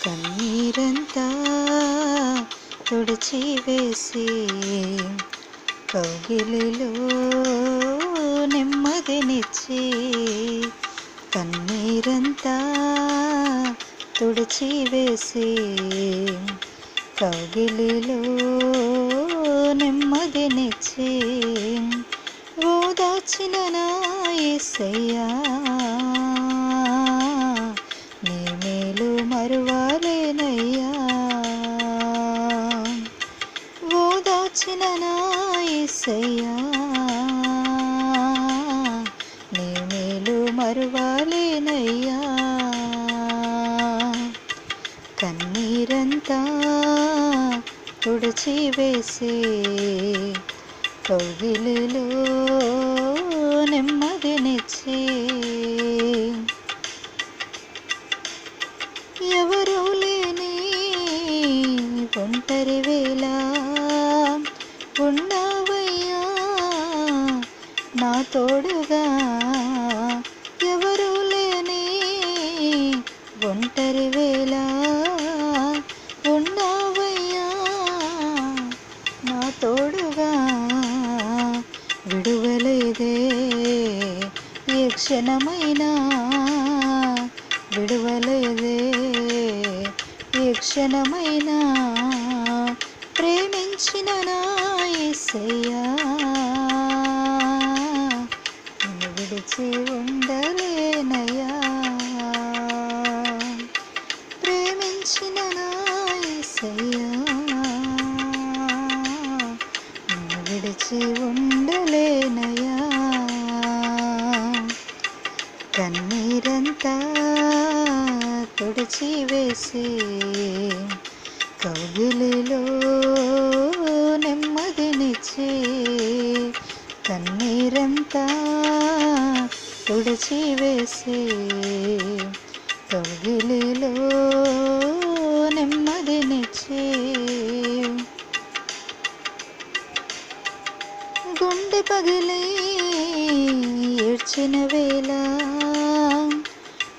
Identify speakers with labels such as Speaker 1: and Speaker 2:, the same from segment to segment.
Speaker 1: కన్నీరంతా తుడిచి వేసి కౌగిలిలో నెమ్మదినిచ్చి కన్నీరంతా తుడిచి వేసి కౌగిలిలో నెమ్మదినిచ్చి ఓదాచిన నా ఏసయ్యా యేసయ్యా నీ మేలు మరువాలేనయ్యా. కన్నీరంతా తుడిచి వేసి కౌగిలిలో నెమ్మదినిచ్చి ఎవరూ లేని ఒంటరి వేళ ఉన్నావయ్యా తోడుగా ఎవరూ లేని ఒంటరి వేళ ఉన్నావయ్యా. నా తోడుగా విడువలేదే ఏ క్షణమైనా. విడువలేదే ఏ క్షణమైనా. ప్రేమించిన నా యేసయ్యా విడిచి ఉండలేనయ్యా. ప్రేమించిన నాయసయ్యా విడిచి ఉండలేనయ్యా. కన్నీరంతా తుడిచి వేసి కౌగిలిలో నెమ్మదినిచ్చి కన్నీరంతా తుడిచివేసి తొగిలిలో నెమ్మదినిచ్చి గుండె పగిలి ఏడ్చిన వేళ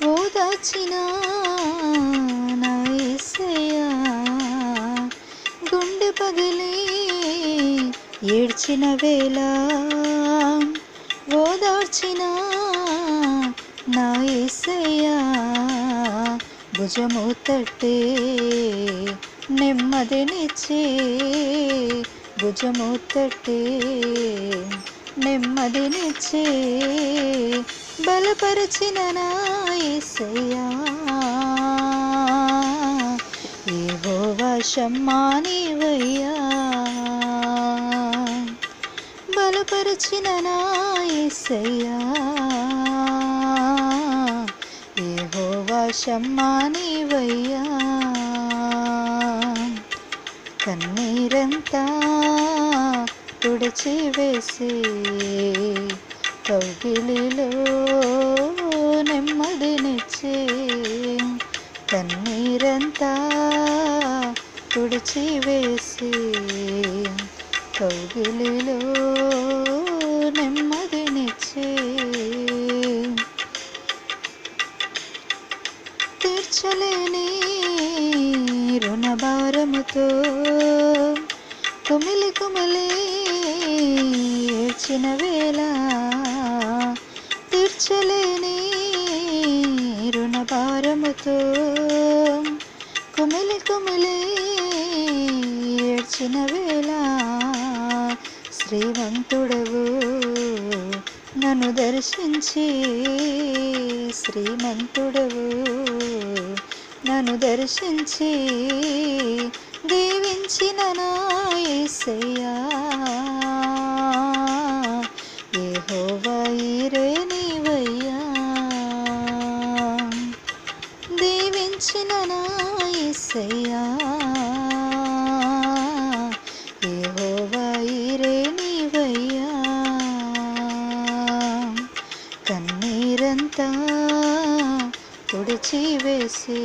Speaker 1: ఓదాచిన నా గుండె పగిలి ఏడ్చిన వేళ ఓదార్చిన నా ఏసయ్యా భుజము తట్టే నెమ్మదినిచ్చే భుజము తట్టే నెమ్మదినిచ్చే బలపరచిన నా ఏసయ్యా. ఏవో వశమ్మానివయ్యా బలపరచిన నా ఏసయ్యా. ఏవో వశమ్మానివయ్యా కన్నీరంతా తుడిచి వేసి కౌగిలిలో నెమ్మదినిచ్చి కన్నీరంతా తుడిచి వేసి కౌగిలిలో తీర్చలేని రుణభారముతో కుమిలి కుమిలి ఏడ్చిన వేళ తీర్చలేని రుణభారముతో కుమిలి కుమిలి ఏడ్చిన వేళ శ్రీవంతుడవు. నన్ను దర్శించి శ్రీమంతుడవు నన్ను దర్శించి దీవించిన నా యేసయ్యా యెహోవా నీవయ్యా. దీవించిన నా కాచివేసి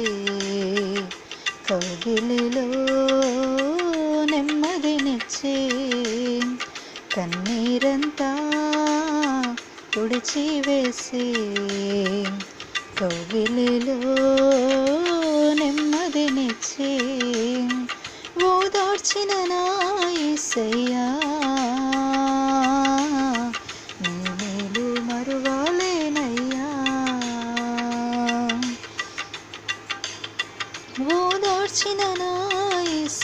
Speaker 1: కౌగిలిలో నెమ్మదినిచ్చి కన్నీరంతా ఉడిచివేసి కౌగిలిలో నెమ్మదినిచ్చి ఓదార్చిన నా ఈసయ్యా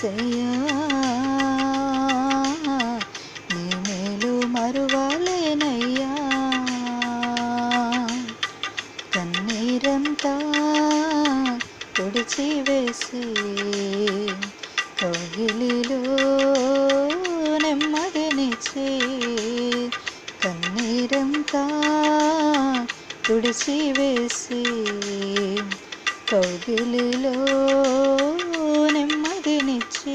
Speaker 1: యేసయ్యా నీ మేలు మరువలేనయ్యా. కన్నీరంతా తుడిచి వేసి కౌగిలిలో నెమ్మదినిచి కన్నీరంతా తుడిచి వేసి కౌగిలిలో నెమ్మదినిచ్చి